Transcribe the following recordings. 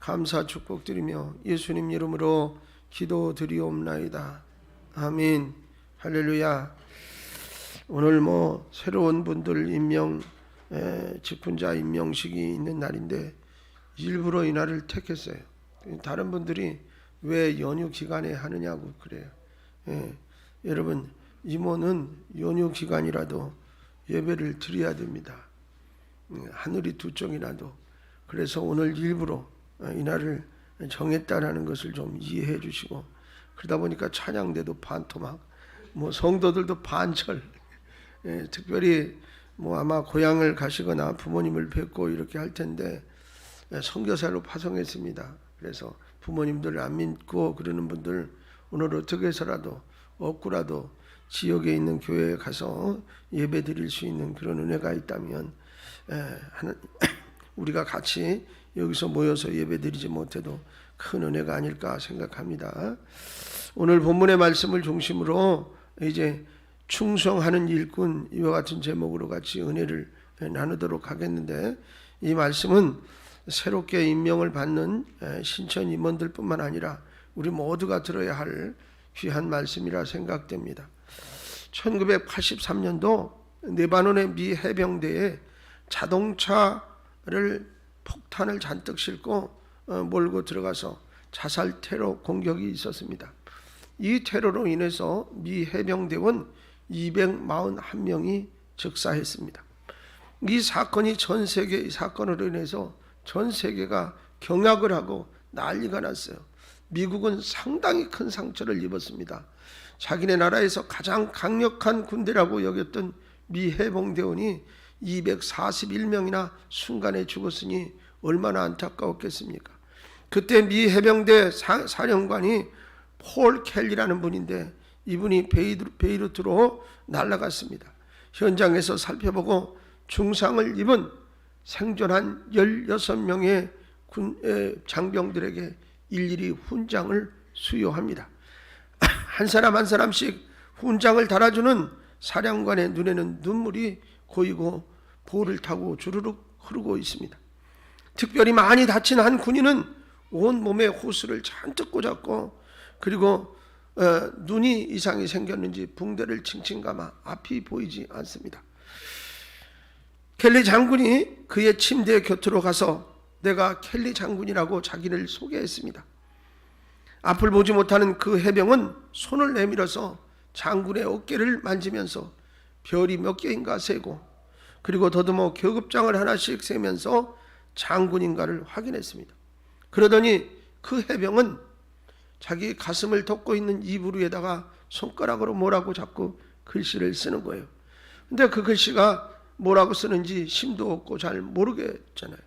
감사 축복드리며 예수님 이름으로 기도드리옵나이다. 아멘. 할렐루야. 오늘 뭐 새로운 분들 임명 에, 직분자 임명식이 있는 날인데 일부러 이 날을 택했어요. 다른 분들이 왜 연휴 기간에 하느냐고 그래요. 예, 여러분 이모는 연휴 기간이라도 예배를 드려야 됩니다. 음, 하늘이 두 쪽이라도 그래서 오늘 일부러 어, 이 날을 정했다라는 것을 좀 이해해 주시고 그러다 보니까 찬양대도 반토막 뭐 성도들도 반철 예, 특별히 뭐 아마 고향을 가시거나 부모님을 뵙고 이렇게 할 텐데 예, 선교사로 파송했습니다. 그래서 부모님들 안 믿고 그러는 분들 오늘 어떻게 해서라도 없고라도 지역에 있는 교회에 가서 예배 드릴 수 있는 그런 은혜가 있다면 예, 하는 우리가 같이 여기서 모여서 예배 드리지 못해도 큰 은혜가 아닐까 생각합니다. 오늘 본문의 말씀을 중심으로 이제 충성하는 일꾼 이와 같은 제목으로 같이 은혜를 나누도록 하겠는데 이 말씀은 새롭게 임명을 받는 신천 임원들뿐만 아니라 우리 모두가 들어야 할 귀한 말씀이라 생각됩니다. 1983년도 네바논의 미 해병대에 자동차를 폭탄을 잔뜩 싣고 어, 몰고 들어가서 자살 테러 공격이 있었습니다. 이 테러로 인해서 미 해병대원 241명이 즉사했습니다. 이 사건이 전 세계 이 사건으로 인해서 전 세계가 경악을 하고 난리가 났어요. 미국은 상당히 큰 상처를 입었습니다. 자기네 나라에서 가장 강력한 군대라고 여겼던 미 해병대원이 241명이나 순간에 죽었으니 얼마나 안타까웠겠습니까? 그때 미 해병대 사, 사령관이 폴 켈리라는 분인데 이분이 베이루 트, 로 날아갔습니다. 현장에서 살펴보고 중상을 입은 생존한 16명의 군, 에, 장병들에게 일일이 훈장을 수여합니다. 한 사람 한 사람씩 훈장을 달아주는 사령관의 눈에는 눈물이 고이고 볼을 타고 주르륵 흐르고 있습니다. 특별히 많이 다친 한 군인은 온 몸에 호스를 잔뜩 꽂았고 그리고 어, 눈이 이상이 생겼는지 붕대를 칭칭 감아 앞이 보이지 않습니다. 켈리 장군이 그의 침대 곁으로 가서 내가 켈리 장군이라고 자기를 소개했습니다. 앞을 보지 못하는 그 해병은 손을 내밀어서 장군의 어깨를 만지면서 별이 몇 개인가 세고 그리고 더듬어 계급장을 하나씩 세면서 장군인가를 확인했습니다. 그러더니 그 해병은 자기 가슴을 덮고 있는 이불 위에다가 손가락으로 뭐라고 자꾸 글씨를 쓰는 거예요. 근데 그 글씨가 뭐라고 쓰는지 심도 없고 잘 모르겠잖아요.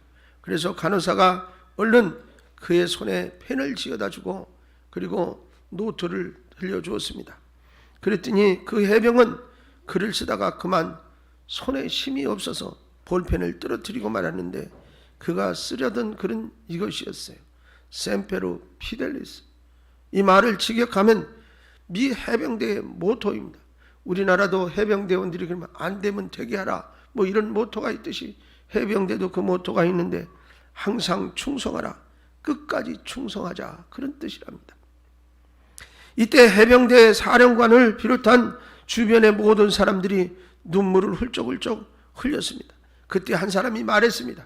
그래서 간호사가 얼른 그의 손에 펜을 쥐어다 주고 그리고 노트를 들려주었습니다. 그랬더니 그 해병은 글을 쓰다가 그만 손에 힘이 없어서 볼펜을 떨어뜨리고 말았는데 그가 쓰려던 글은 이것이었어요. 셈페로 피델리스. 이 말을 직역하면 미 해병대의 모토입니다. 우리나라도 해병대원들이 그러면 안 되면 되게 하라. 뭐 이런 모토가 있듯이 해병대도 그 모토가 있는데 항상 충성하라. 끝까지 충성하자. 그런 뜻이랍니다. 이때 해병대 사령관을 비롯한 주변의 모든 사람들이 눈물을 훌쩍훌쩍 흘렸습니다. 그때 한 사람이 말했습니다.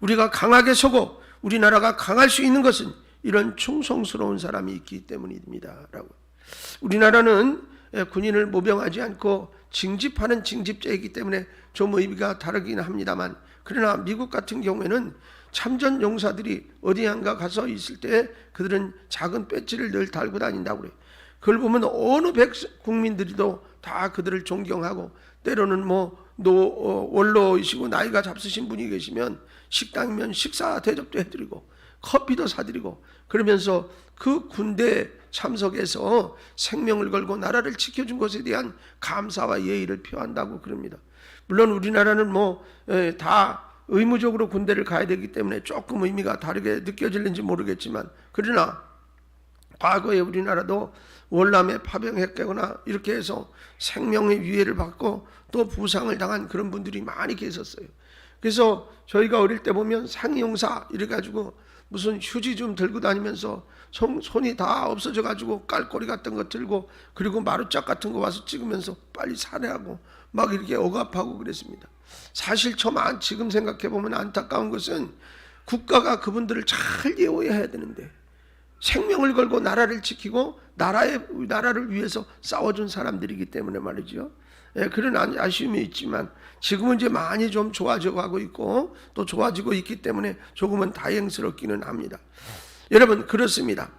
우리가 강하게 서고 우리나라가 강할 수 있는 것은 이런 충성스러운 사람이 있기 때문입니다. 라고. 우리나라는 군인을 모병하지 않고 징집하는 징집제이기 때문에 좀 의미가 다르긴 합니다만 그러나 미국 같은 경우에는 참전 용사들이 어디한가 가서 있을 때 그들은 작은 배지를 늘 달고 다닌다고 그래요. 그걸 보면 어느 백 국민들이도 다 그들을 존경하고 때로는 뭐 노, 어, 원로이시고 나이가 잡수신 분이 계시면 식당이면 식사 대접도 해드리고 커피도 사드리고 그러면서 그 군대 참석해서 생명을 걸고 나라를 지켜준 것에 대한 감사와 예의를 표한다고 그럽니다. 물론 우리나라는 뭐 다 의무적으로 군대를 가야 되기 때문에 조금 의미가 다르게 느껴질는지 모르겠지만 그러나 과거에 우리나라도 월남에 파병했거나 이렇게 해서 생명의 위해를 받고 또 부상을 당한 그런 분들이 많이 계셨어요. 그래서 저희가 어릴 때 보면 상이용사 이래 가지고 무슨 휴지 좀 들고 다니면서 손, 손이 다 없어져 가지고 깔꼬리 같은 거 들고 그리고 마루짝 같은 거 와서 찍으면서 빨리 살해하고 막 이렇게 억압하고 그랬습니다. 사실 저만 지금 생각해 보면 안타까운 것은 국가가 그분들을 잘 예워해야 되는데 생명을 걸고 나라를 지키고 나라의 나라를 위해서 싸워준 사람들이기 때문에 말이죠. 예, 그런 아- 아쉬움이 있지만 지금은 이제 많이 좀 좋아져 가고 있고 또 좋아지고 있기 때문에 조금은 다행스럽기는 합니다. 여러분 그렇습니다.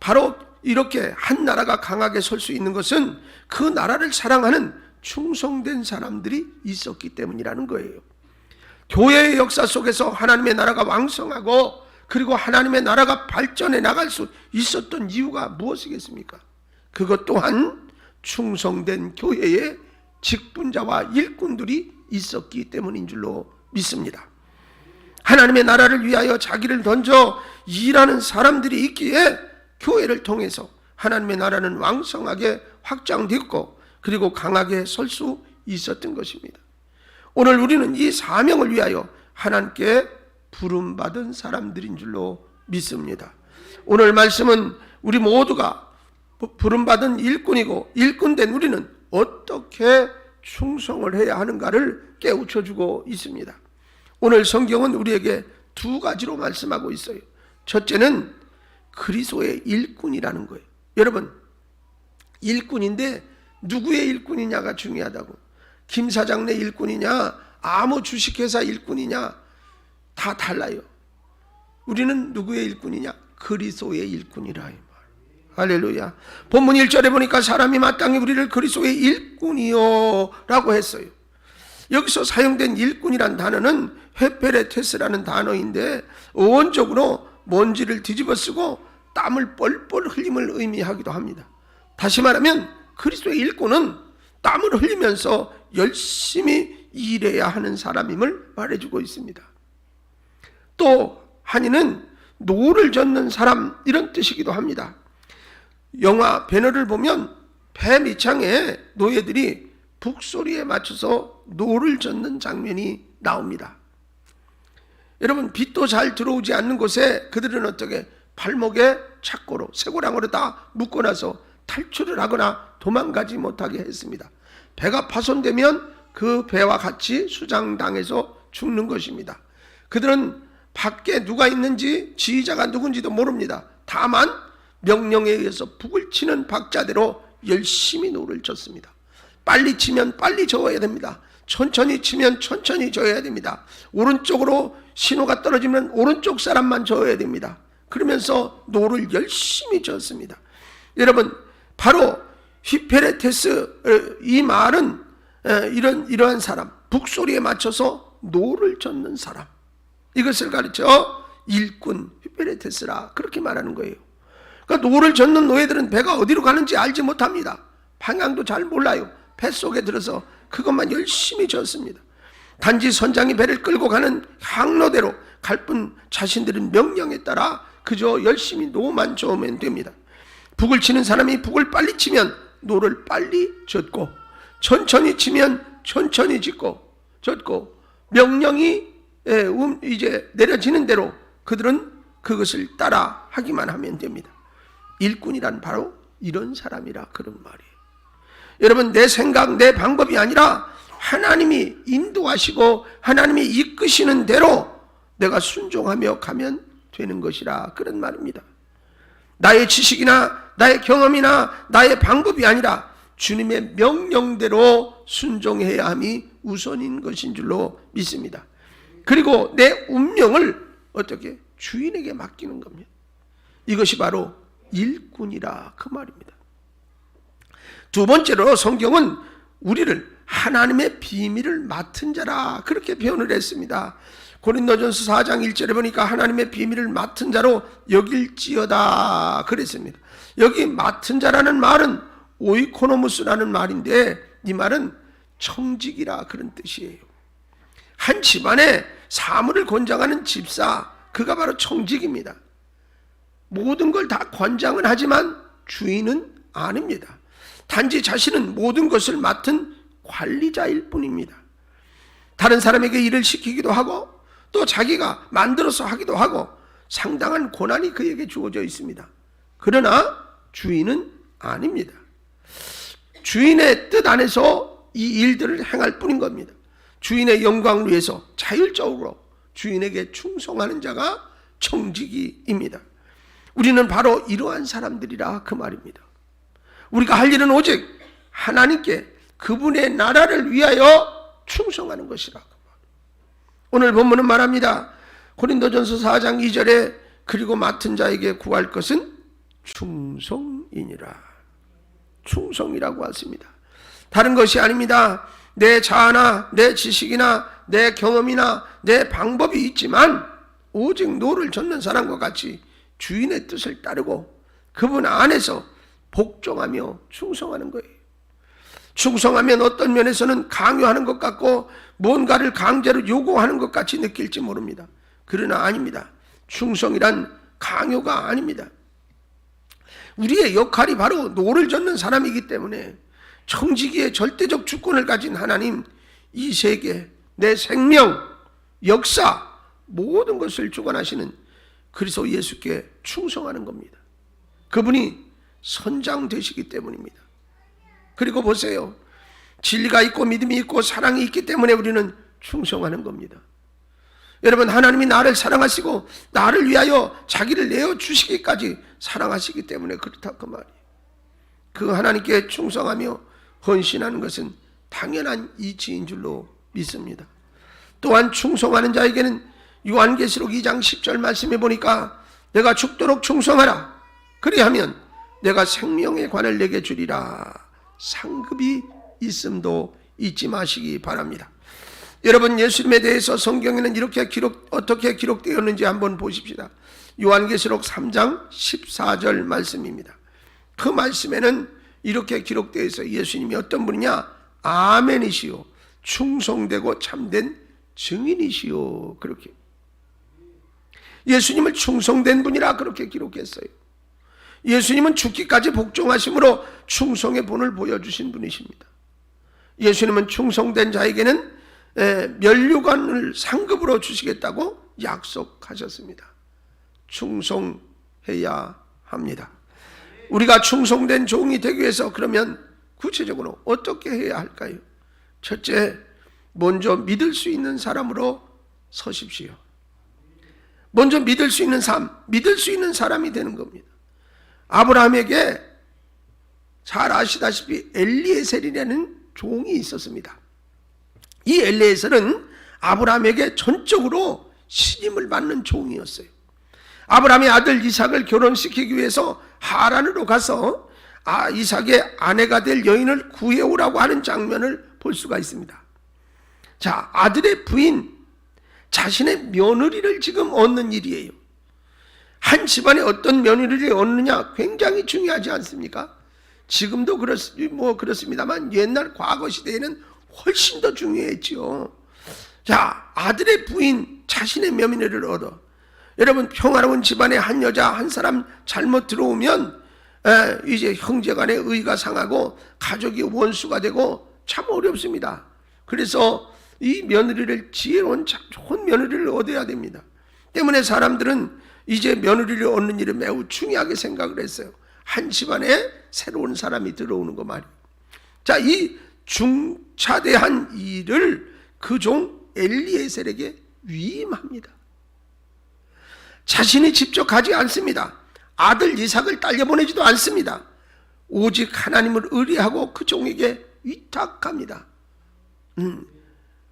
바로 이렇게 한 나라가 강하게 설 수 있는 것은 그 나라를 사랑하는 충성된 사람들이 있었기 때문이라는 거예요. 교회의 역사 속에서 하나님의 나라가 왕성하고 그리고 하나님의 나라가 발전해 나갈 수 있었던 이유가 무엇이겠습니까? 그것 또한 충성된 교회의 직분자와 일꾼들이 있었기 때문인 줄로 믿습니다. 하나님의 나라를 위하여 자기를 던져 일하는 사람들이 있기에 교회를 통해서 하나님의 나라는 왕성하게 확장됐고 그리고 강하게 설 수 있었던 것입니다. 오늘 우리는 이 사명을 위하여 하나님께 부름 받은 사람들인 줄로 믿습니다. 오늘 말씀은 우리 모두가 부름 받은 일꾼이고 일꾼된 우리는 어떻게 충성을 해야 하는가를 깨우쳐 주고 있습니다. 오늘 성경은 우리에게 두 가지로 말씀하고 있어요. 첫째는 그리스도의 일꾼이라는 거예요. 여러분, 일꾼인데 누구의 일꾼이냐가 중요하다고. 김 사장 내 일꾼이냐, 아무 주식회사 일꾼이냐, 다 달라요. 우리는 누구의 일꾼이냐? 그리스도의 일꾼이라 이 말. 할렐루야. 본문 1절에 보니까 사람이 마땅히 우리를 그리스도의 일꾼이요라고 했어요. 여기서 사용된 일꾼이란 단어는 헤페레테스라는 단어인데 어원적으로 먼지를 뒤집어 쓰고 땀을 뻘뻘 흘림을 의미하기도 합니다. 다시 말하면 그리스도의 일꾼은 땀을 흘리면서 열심히 일해야 하는 사람임을 말해주고 있습니다. 또 한이는 노를 젓는 사람 이런 뜻이기도 합니다. 영화 배너를 보면 배 밑창에 노예들이 북소리에 맞춰서 노를 젓는 장면이 나옵니다. 여러분 빛도 잘 들어오지 않는 곳에 그들은 어떻게 발목에 착고로 쇠고랑으로 다 묶어놔서 탈출을 하거나 도망가지 못하게 했습니다. 배가 파손되면 그 배와 같이 수장당해서 죽는 것입니다. 그들은 밖에 누가 있는지 지휘자가 누군지도 모릅니다. 다만 명령에 의해서 북을 치는 박자대로 열심히 노를 쳤습니다. 빨리 치면 빨리 저어야 됩니다. 천천히 치면 천천히 저어야 됩니다. 오른쪽으로 신호가 떨어지면 오른쪽 사람만 저어야 됩니다. 그러면서 노를 열심히 쳤습니다. 여러분 바로 히페레테스 어, 이 말은 어, 이런 이러한 사람 북소리에 맞춰서 노를 젓는 사람 이것을 가르쳐 일꾼 히페레테스라 그렇게 말하는 거예요. 그러니까 노를 젓는 노예들은 배가 어디로 가는지 알지 못합니다. 방향도 잘 몰라요. 배 속에 들어서 그것만 열심히 젓습니다. 단지 선장이 배를 끌고 가는 항로대로 갈 뿐 자신들은 명령에 따라 그저 열심히 노만 저으면 됩니다. 북을 치는 사람이 북을 빨리 치면 노를 빨리 젓고 천천히 치면 천천히 짓고 젓고 명령이 이제 내려지는 대로 그들은 그것을 따라 하기만 하면 됩니다. 일꾼이란 바로 이런 사람이라 그런 말이에요. 여러분 내 생각 내 방법이 아니라 하나님이 인도하시고 하나님이 이끄시는 대로 내가 순종하며 가면 되는 것이라 그런 말입니다. 나의 지식이나 나의 경험이나 나의 방법이 아니라 주님의 명령대로 순종해야 함이 우선인 것인 줄로 믿습니다. 그리고 내 운명을 어떻게 주인에게 맡기는 겁니다. 이것이 바로 일꾼이라 그 말입니다. 두 번째로 성경은 우리를 하나님의 비밀을 맡은 자라 그렇게 표현을 했습니다. 고린도전서 4장 1절에 보니까 하나님의 비밀을 맡은 자로 여길지어다 그랬습니다. 여기 맡은 자라는 말은 오이코노무스라는 말인데 이 말은 청직이라 그런 뜻이에요. 한 집안에 사물을 권장하는 집사 그가 바로 청직입니다. 모든 걸 다 권장은 하지만 주인은 아닙니다. 단지 자신은 모든 것을 맡은 관리자일 뿐입니다. 다른 사람에게 일을 시키기도 하고 또 자기가 만들어서 하기도 하고 상당한 고난이 그에게 주어져 있습니다. 그러나 주인은 아닙니다. 주인의 뜻 안에서 이 일들을 행할 뿐인 겁니다. 주인의 영광을 위해서 자율적으로 주인에게 충성하는 자가 청지기입니다. 우리는 바로 이러한 사람들이라 그 말입니다. 우리가 할 일은 오직 하나님께 그분의 나라를 위하여 충성하는 것이라. 오늘 본문은 말합니다. 고린도전서 4장 2절에 그리고 맡은 자에게 구할 것은 충성이니라. 충성이라고 하십니다. 다른 것이 아닙니다. 내 자아나 내 지식이나 내 경험이나 내 방법이 있지만 오직 노를 젓는 사람과 같이 주인의 뜻을 따르고 그분 안에서 복종하며 충성하는 거예요. 충성하면 어떤 면에서는 강요하는 것 같고 뭔가를 강제로 요구하는 것 같이 느낄지 모릅니다. 그러나 아닙니다. 충성이란 강요가 아닙니다. 우리의 역할이 바로 노를 젓는 사람이기 때문에 청지기의 절대적 주권을 가진 하나님, 이 세계, 내 생명, 역사, 모든 것을 주관하시는 그리스도 예수께 충성하는 겁니다. 그분이 선장 되시기 때문입니다. 그리고 보세요. 진리가 있고 믿음이 있고 사랑이 있기 때문에 우리는 충성하는 겁니다. 여러분 하나님이 나를 사랑하시고 나를 위하여 자기를 내어 주시기까지 사랑하시기 때문에 그렇다 그 말이에요. 그 하나님께 충성하며 헌신하는 것은 당연한 이치인 줄로 믿습니다. 또한 충성하는 자에게는 요한계시록 2장 10절 말씀해 보니까 내가 죽도록 충성하라. 그리하면 내가 생명의 관을 내게 주리라. 상급이 있음도 잊지 마시기 바랍니다. 여러분 예수님에 대해서 성경에는 이렇게 기록 어떻게 기록되었는지 한번 보십시다. 요한계시록 3장 14절 말씀입니다. 그 말씀에는 이렇게 기록되어 있어요. 예수님이 어떤 분이냐? 아멘이시요. 충성되고 참된 증인이시요. 그렇게. 예수님을 충성된 분이라 그렇게 기록했어요. 예수님은 죽기까지 복종하심으로 충성의 본을 보여주신 분이십니다. 예수님은 충성된 자에게는 멸류관을 상급으로 주시겠다고 약속하셨습니다. 충성해야 합니다. 우리가 충성된 종이 되기 위해서 그러면 구체적으로 어떻게 해야 할까요? 첫째, 먼저 믿을 수 있는 사람으로 서십시오. 먼저 믿을 수 있는 삶, 믿을 수 있는 사람이 되는 겁니다. 아브라함에게 잘 아시다시피 엘리에셀이라는 종이 있었습니다. 이 엘리에셀은 아브라함에게 전적으로 신임을 받는 종이었어요. 아브라함의 아들 이삭을 결혼시키기 위해서 하란으로 가서 아, 이삭의 아내가 될 여인을 구해오라고 하는 장면을 볼 수가 있습니다. 자, 아들의 부인, 자신의 며느리를 지금 얻는 일이에요. 한 집안에 어떤 며느리를 얻느냐 굉장히 중요하지 않습니까? 지금도 그렇, 뭐 그렇습니다만 옛날 과거 시대에는 훨씬 더 중요했지요. 자, 아들의 부인, 자신의 며느리를 얻어. 여러분, 평화로운 집안에 한 여자, 한 사람 잘못 들어오면, 에, 이제 형제 간의 의가 상하고, 가족이 원수가 되고, 참 어렵습니다. 그래서 이 며느리를 지혜로운 좋은 며느리를 얻어야 됩니다. 때문에 사람들은 이제 며느리를 얻는 일을 매우 중요하게 생각을 했어요. 한 집안에 새로운 사람이 들어오는 거 말이에요. 자, 이 중차대한 일을 그종 엘리에셀에게 위임합니다. 자신이 직접 가지 않습니다. 아들 이삭을 딸려 보내지도 않습니다. 오직 하나님을 의뢰하고 그 종에게 위탁합니다. 음,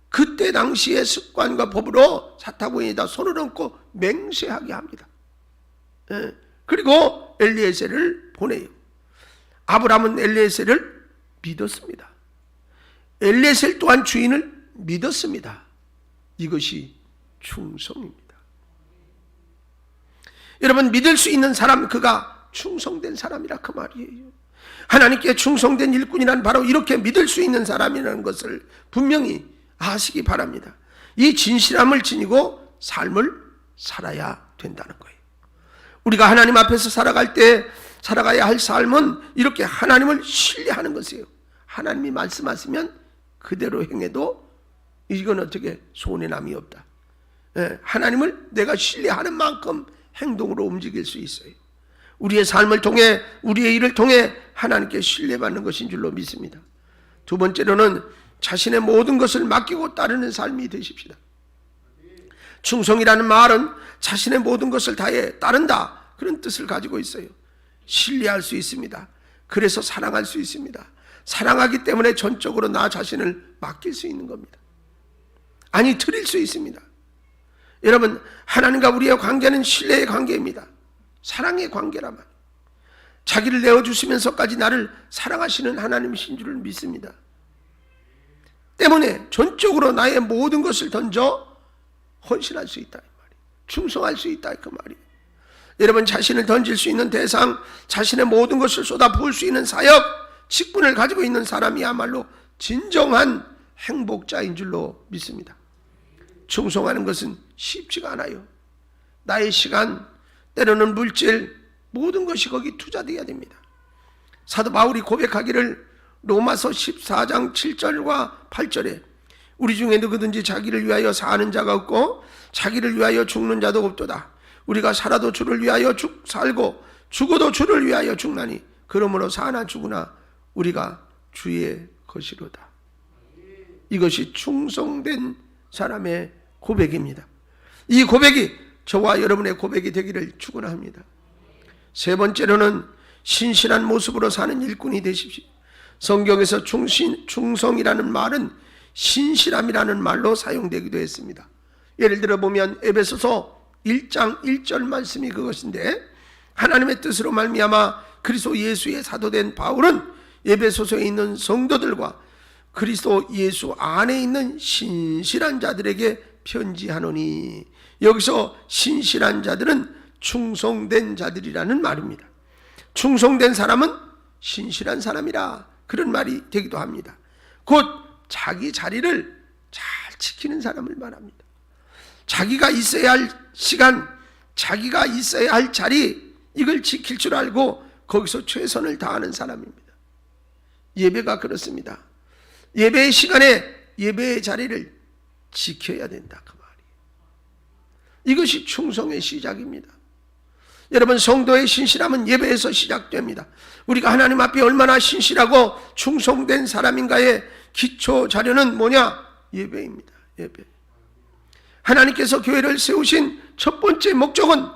그때 당시의 습관과 법으로 사타구니에다 손을 얹고 맹세하게 합니다. 예, 그리고 엘리에셀을 보내요. 아브라함은 엘리에셀을 믿었습니다. 엘리에셀 또한 주인을 믿었습니다. 이것이 충성입니다. 여러분 믿을 수 있는 사람 그가 충성된 사람이라 그 말이에요. 하나님께 충성된 일꾼이란 바로 이렇게 믿을 수 있는 사람이라는 것을 분명히 아시기 바랍니다. 이 진실함을 지니고 삶을 살아야 된다는 거예요. 우리가 하나님 앞에서 살아갈 때 살아가야 할 삶은 이렇게 하나님을 신뢰하는 것이에요. 하나님이 말씀하시면 그대로 행해도 이건 어떻게 손해 남이 없다. 예, 하나님을 내가 신뢰하는 만큼 행동으로 움직일 수 있어요. 우리의 삶을 통해 우리의 일을 통해 하나님께 신뢰받는 것인 줄로 믿습니다. 두 번째로는 자신의 모든 것을 맡기고 따르는 삶이 되십시다. 충성이라는 말은 자신의 모든 것을 다해 따른다 그런 뜻을 가지고 있어요. 신뢰할 수 있습니다. 그래서 사랑할 수 있습니다. 사랑하기 때문에 전적으로 나 자신을 맡길 수 있는 겁니다. 아니 드릴 수 있습니다. 여러분 하나님과 우리의 관계는 신뢰의 관계입니다. 사랑의 관계라만 자기를 내어주시면서까지 나를 사랑하시는 하나님이신 줄을 믿습니다. 때문에 전적으로 나의 모든 것을 던져 헌신할 수 있다. 충성할 수 있다 그 말이. 여러분 자신을 던질 수 있는 대상, 자신의 모든 것을 쏟아 부을 수 있는 사역, 직분을 가지고 있는 사람이야말로 진정한 행복자인 줄로 믿습니다. 충성하는 것은 쉽지가 않아요. 나의 시간, 때로는 물질, 모든 것이 거기 투자되어야 됩니다. 사도 바울이 고백하기를 로마서 14장 7절과 8절에 우리 중에 누구든지 자기를 위하여 사는 자가 없고 자기를 위하여 죽는 자도 없도다. 우리가 살아도 주를 위하여 죽 살고 죽어도 주를 위하여 죽나니 그러므로 사나 죽으나 우리가 주의 것이로다. 이것이 충성된 사람의 고백입니다. 이 고백이 저와 여러분의 고백이 되기를 축원합니다. 세 번째로는 신실한 모습으로 사는 일꾼이 되십시오. 성경에서 충신, 충성이라는 말은 신실함이라는 말로 사용되기도 했습니다. 예를 들어 보면 에베소서 1장 1절 말씀이 그것인데 하나님의 뜻으로 말미암아 그리스도 예수의 사도된 바울은 에베소서에 있는 성도들과 그리스도 예수 안에 있는 신실한 자들에게 편지하노니 여기서 신실한 자들은 충성된 자들이라는 말입니다. 충성된 사람은 신실한 사람이라 그런 말이 되기도 합니다. 곧 자기 자리를 잘 지키는 사람을 말합니다. 자기가 있어야 할 시간, 자기가 있어야 할 자리, 이걸 지킬 줄 알고 거기서 최선을 다하는 사람입니다. 예배가 그렇습니다. 예배의 시간에 예배의 자리를 지켜야 된다. 그 말이에요. 이것이 충성의 시작입니다. 여러분, 성도의 신실함은 예배에서 시작됩니다. 우리가 하나님 앞에 얼마나 신실하고 충성된 사람인가의 기초 자료는 뭐냐? 예배입니다. 예배. 하나님께서 교회를 세우신 첫 번째 목적은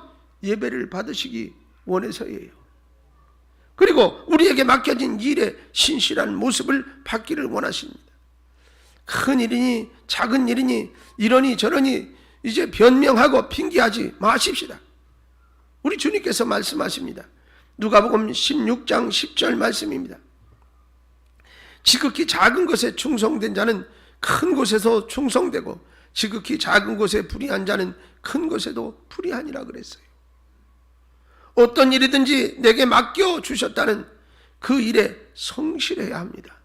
예배를 받으시기 원해서예요. 그리고 우리에게 맡겨진 일에 신실한 모습을 받기를 원하십니다. 큰 일이니 작은 일이니 이러니 저러니 이제 변명하고 핑계하지 마십시다. 우리 주님께서 말씀하십니다. 누가복음 16장 10절 말씀입니다. 지극히 작은 것에 충성된 자는 큰 곳에서 충성되고 지극히 작은 곳에 불의한 자는 큰 곳에도 불의하니라 그랬어요. 어떤 일이든지 내게 맡겨 주셨다는 그 일에 성실해야 합니다.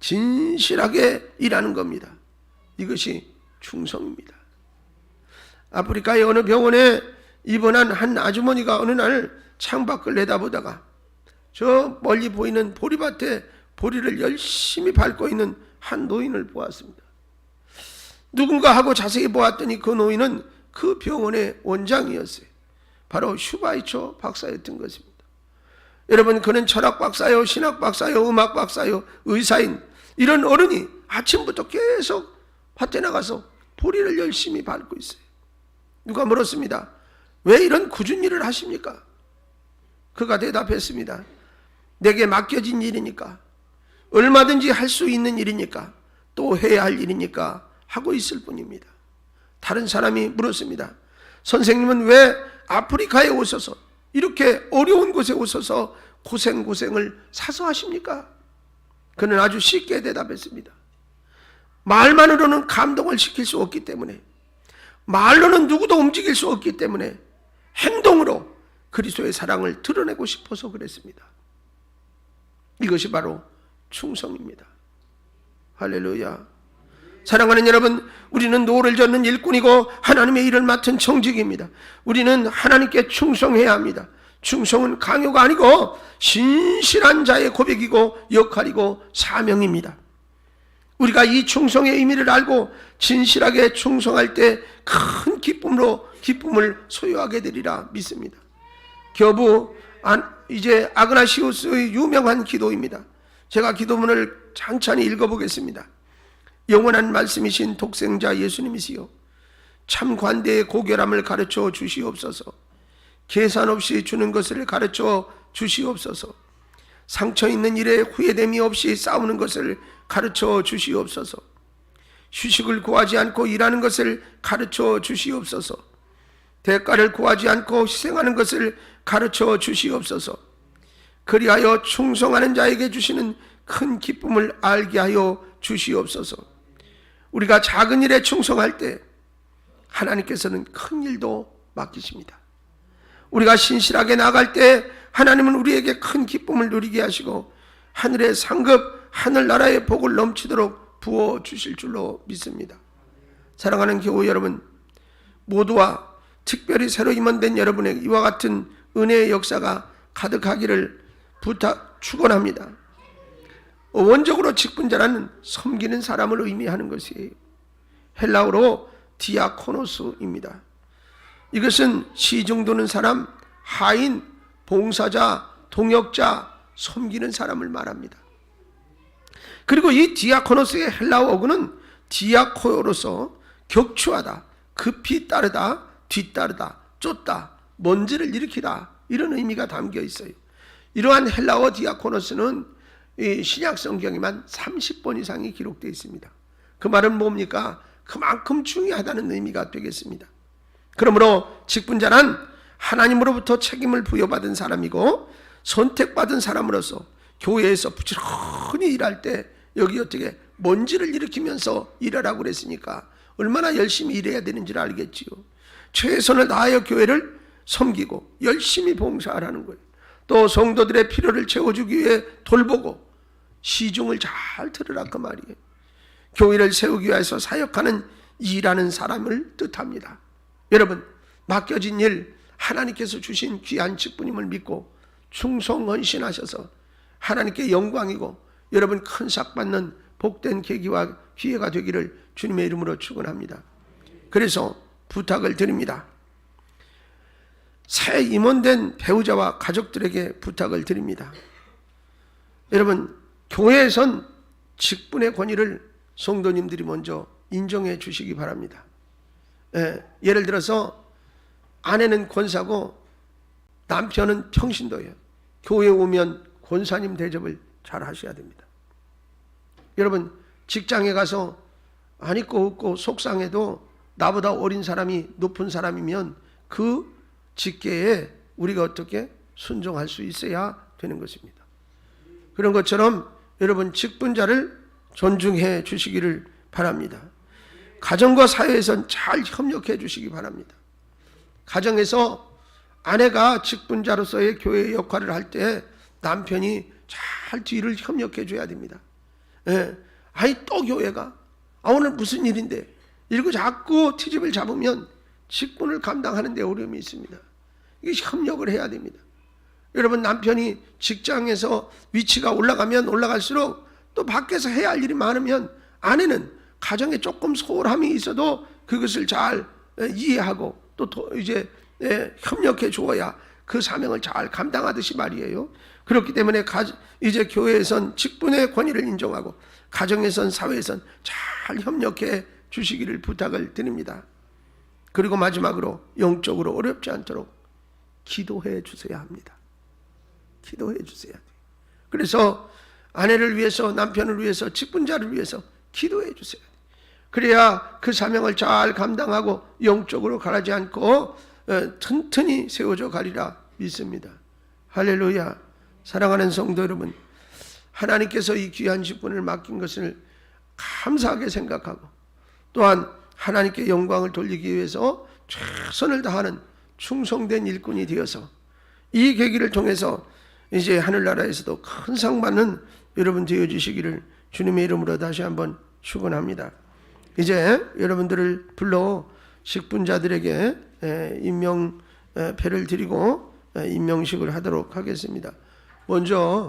진실하게 일하는 겁니다. 이것이 충성입니다. 아프리카의 어느 병원에 입원한 한 아주머니가 어느 날 창밖을 내다보다가 저 멀리 보이는 보리밭에 보리를 열심히 밟고 있는 한 노인을 보았습니다. 누군가 하고 자세히 보았더니 그 노인은 그 병원의 원장이었어요. 바로 슈바이처 박사였던 것입니다. 여러분 그는 철학 박사요, 신학 박사요, 음악 박사요, 의사인 이런 어른이 아침부터 계속 밭에 나가서 보리를 열심히 밟고 있어요. 누가 물었습니다. 왜 이런 굳은 일을 하십니까? 그가 대답했습니다. 내게 맡겨진 일이니까 얼마든지 할 수 있는 일이니까 또 해야 할 일이니까 하고 있을 뿐입니다. 다른 사람이 물었습니다. 선생님은 왜 아프리카에 오셔서 이렇게 어려운 곳에 오셔서 고생 고생을 사서 하십니까? 그는 아주 쉽게 대답했습니다. 말만으로는 감동을 시킬 수 없기 때문에 말로는 누구도 움직일 수 없기 때문에 행동으로 그리스도의 사랑을 드러내고 싶어서 그랬습니다. 이것이 바로 충성입니다. 할렐루야. 사랑하는 여러분, 우리는 노를 젓는 일꾼이고 하나님의 일을 맡은 청직입니다. 우리는 하나님께 충성해야 합니다. 충성은 강요가 아니고 신실한 자의 고백이고 역할이고 사명입니다. 우리가 이 충성의 의미를 알고 진실하게 충성할 때 큰 기쁨으로 기쁨을 소유하게 되리라 믿습니다. 안, 이제 아그나시우스의 유명한 기도입니다. 제가 기도문을 찬찬히 읽어보겠습니다. 영원한 말씀이신 독생자 예수님이시여 참 관대의 고결함을 가르쳐 주시옵소서. 계산 없이 주는 것을 가르쳐 주시옵소서. 상처 있는 일에 후회됨이 없이 싸우는 것을 가르쳐 주시옵소서. 휴식을 구하지 않고 일하는 것을 가르쳐 주시옵소서. 대가를 구하지 않고 희생하는 것을 가르쳐 주시옵소서. 그리하여 충성하는 자에게 주시는 큰 기쁨을 알게 하여 주시옵소서 우리가 작은 일에 충성할 때 하나님께서는 큰 일도 맡기십니다. 우리가 신실하게 나갈 때 하나님은 우리에게 큰 기쁨을 누리게 하시고 하늘의 상급 하늘나라의 복을 넘치도록 부어 주실 줄로 믿습니다. 사랑하는 교우 여러분 모두와 특별히 새로 임원된 여러분에게 이와 같은 은혜의 역사가 가득하기를 부탁 축원합니다. 원적으로 직분자라는 섬기는 사람을 의미하는 것이에요. 헬라어로 디아코노스입니다. 이것은 시중 도는 사람, 하인, 봉사자, 동역자, 섬기는 사람을 말합니다. 그리고 이 디아코노스의 헬라어 어구는 디아코로서 격추하다, 급히 따르다, 뒤따르다, 쫓다, 먼지를 일으키다 이런 의미가 담겨 있어요. 이러한 헬라어 디아코노스는 이 신약 성경에만 30번 이상이 기록되어 있습니다. 그 말은 뭡니까? 그만큼 중요하다는 의미가 되겠습니다. 그러므로 직분자란 하나님으로부터 책임을 부여받은 사람이고 선택받은 사람으로서 교회에서 부지런히 일할 때 여기 어떻게 먼지를 일으키면서 일하라고 그랬으니까 얼마나 열심히 일해야 되는지를 알겠지요. 최선을 다하여 교회를 섬기고 열심히 봉사하라는 거예요. 또 성도들의 필요를 채워주기 위해 돌보고 시중을 잘 들으라 그 말이에요. 교회를 세우기 위해서 사역하는 일하는 사람을 뜻합니다. 여러분 맡겨진 일 하나님께서 주신 귀한 직분임을 믿고 충성 헌신하셔서 하나님께 영광이고 여러분 큰 삭 받는 복된 계기와 기회가 되기를 주님의 이름으로 축원합니다. 그래서 부탁을 드립니다. 새 임원된 배우자와 가족들에게 부탁을 드립니다. 여러분 교회에선 직분의 권위를 성도님들이 먼저 인정해 주시기 바랍니다. 예, 예를 들어서 아내는 권사고 남편은 평신도예요. 교회 오면 권사님 대접을 잘 하셔야 됩니다. 여러분 직장에 가서 안 입고 없고 속상해도 나보다 어린 사람이 높은 사람이면 그 직계에 우리가 어떻게 순종할 수 있어야 되는 것입니다. 그런 것처럼 여러분 직분자를 존중해 주시기를 바랍니다. 가정과 사회에선 잘 협력해 주시기 바랍니다. 가정에서 아내가 직분자로서의 교회 역할을 할 때 남편이 잘 뒤를 협력해 줘야 됩니다. 예. 아이 또 교회가 아 오늘 무슨 일인데 이러고 자꾸 트집을 잡으면 직분을 감당하는 데 어려움이 있습니다. 이게 협력을 해야 됩니다. 여러분 남편이 직장에서 위치가 올라가면 올라갈수록 또 밖에서 해야 할 일이 많으면 아내는 가정에 조금 소홀함이 있어도 그것을 잘 이해하고 또 이제 협력해 주어야 그 사명을 잘 감당하듯이 말이에요. 그렇기 때문에 이제 교회에선 직분의 권위를 인정하고 가정에선 사회에선 잘 협력해 주시기를 부탁을 드립니다. 그리고 마지막으로 영적으로 어렵지 않도록 기도해 주셔야 합니다. 기도해 주셔야 돼요. 그래서 아내를 위해서 남편을 위해서 직분자를 위해서 기도해 주세요. 그래야 그 사명을 잘 감당하고 영적으로 가라지 않고 어, 튼튼히 세워져 가리라 믿습니다. 할렐루야. 사랑하는 성도 여러분, 하나님께서 이 귀한 직분을 맡긴 것을 감사하게 생각하고 또한 하나님께 영광을 돌리기 위해서 최선을 다하는 충성된 일꾼이 되어서 이 계기를 통해서 이제 하늘나라에서도 큰 상 받는 여러분 되어 주시기를 주님의 이름으로 다시 한번 축원합니다. 이제 여러분들을 불러 식분자들에게 임명 패를 드리고 임명식을 하도록 하겠습니다. 먼저